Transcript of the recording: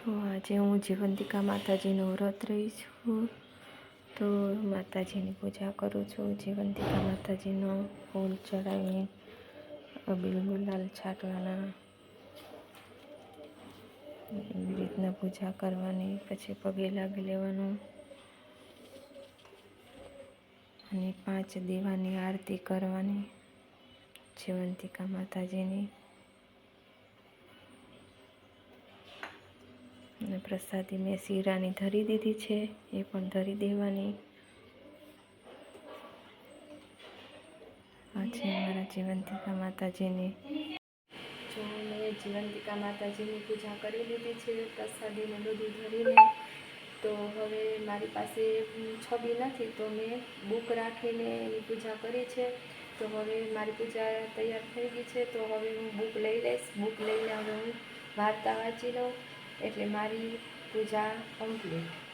છો. આજે હું જીવંતિકા માતાજીનું વ્રત રહી છું. તો માતાજીની પૂજા કરું છું. જીવંતિકા માતાજીનો ફૂલ ચડાવી બિલગુલાલ છાંટવાના, એવી રીતના પૂજા કરવાની, પછી પગે લાગી લેવાનું. અને પાંચ દેવાની આરતી કરવાની જીવંતિકા માતાજીની. અને પ્રસાદી મેં શીરાની ધરી દીધી છે, એ પણ ધરી દેવાની. આ છે અમારા જીવંતિકા માતાજીની. જો મેં જીવંતિકા માતાજીની પૂજા કરી લીધી છે પ્રસાદીને બધું ધરીને, તો હવે મારી પાસે છબી નથી, તો મેં બુક રાખીને એની પૂજા કરી છે. તો હવે મારી પૂજા તૈયાર થઈ ગઈ છે, તો હવે હું બુક લઈ લઈશ. બુક લઈને હવે હું વાર્તા વાંચી લઉં. એટલે મારી પૂજા કમ્પ્લીટ